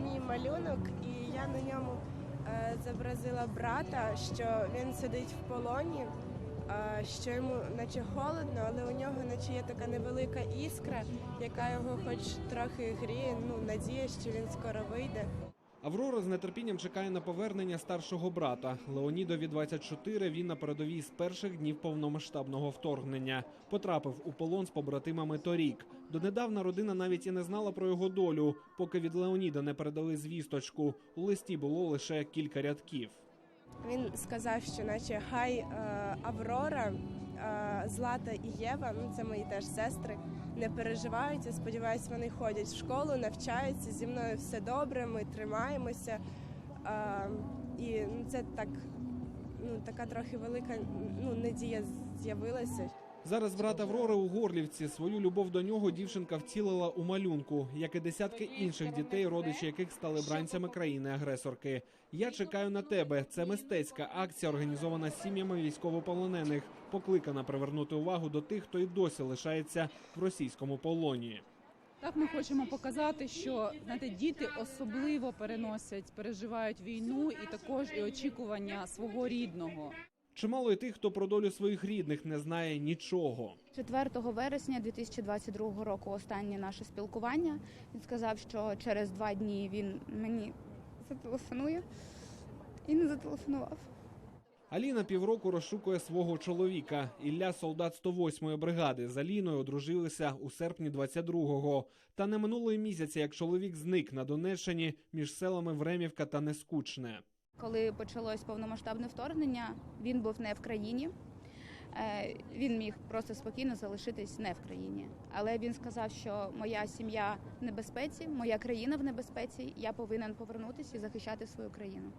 мій малюнок, і я на ньому е, зобразила брата, що він сидить в полоні, е, що йому наче холодно, але у нього наче є така невелика іскра, яка його хоч трохи гріє. Ну, надія, що він скоро вийде. Аврора з нетерпінням чекає на повернення старшого брата. Леонідові 24, він на передовій з перших днів повномасштабного вторгнення. Потрапив у полон з побратимами торік. Донедавна родина навіть і не знала про його долю, поки від Леоніда не передали звісточку. У листі було лише кілька рядків. Він сказав, що наче хай е, Аврора, е, Злата і Єва, ну це мої теж сестри, не переживають. Я сподіваюся, вони ходять в школу, навчаються. Зі мною все добре, ми тримаємося. Е, і ну, це так, ну така трохи велика ну, надія з'явилася. Зараз брат Аврори у Горлівці. Свою любов до нього дівчинка втілила у малюнку, як і десятки інших дітей, родичі яких стали бранцями країни-агресорки. Я чекаю на тебе. Це мистецька акція, організована сім'ями військовополонених, покликана привернути увагу до тих, хто й досі лишається в російському полоні. Так ми хочемо показати, що знаєте, діти особливо переносять, переживають війну і також і очікування свого рідного. Чимало й тих, хто про долю своїх рідних не знає нічого. 4 вересня 2022 року останнє наше спілкування. Він сказав, що через два дні він мені зателефонує і не зателефонував. Аліна півроку розшукує свого чоловіка. Ілля солдат 108-ї бригади з Аліною одружилися у серпні 22-го. Та не минуло й місяця, як чоловік зник на Донеччині між селами Времівка та Нескучне. Коли почалось повномасштабне вторгнення, він був не в країні. Е, Він міг просто спокійно залишитись не в країні. Але він сказав, що моя сім'я в небезпеці, моя країна в небезпеці. Я повинен повернутися і захищати свою країну.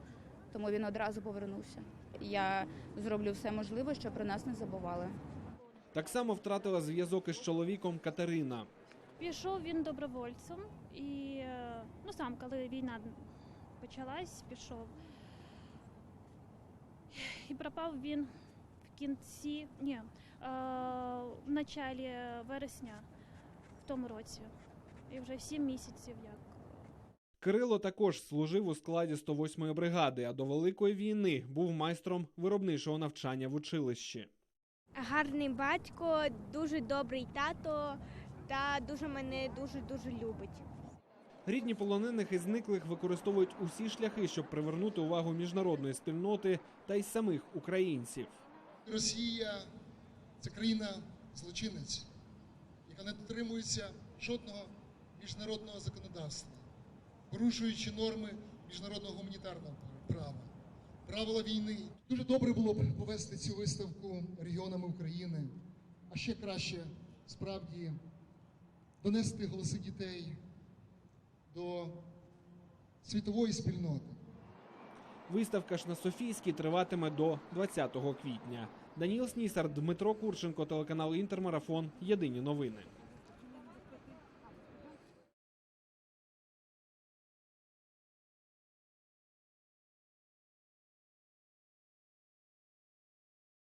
Тому він одразу повернувся. Я зроблю все можливе, щоб про нас не забували. Так само втратила зв'язок із чоловіком Катерина. Пішов він добровольцем і е, ну сам, коли війна почалась, пішов. І пропав він в кінці, ні, е, в началі вересня в тому році. І вже сім місяців як. Кирило також служив у складі 108-ї бригади, а до Великої війни був майстром виробничого навчання в училищі. гарний батько, дуже добрий тато та дуже мене дуже дуже любить. Рідні полонених і зниклих використовують усі шляхи, щоб привернути увагу міжнародної спільноти та й самих українців. Росія це країна злочинець, яка не дотримується жодного міжнародного законодавства, порушуючи норми міжнародного гуманітарного права, правила війни. Дуже добре було б повести цю виставку регіонами України, а ще краще справді донести голоси дітей до світової спільноти. Виставка ж на Софійській триватиме до 20 квітня. Даніл Снісар, Дмитро Курченко, телеканал Інтермарафон. Єдині новини.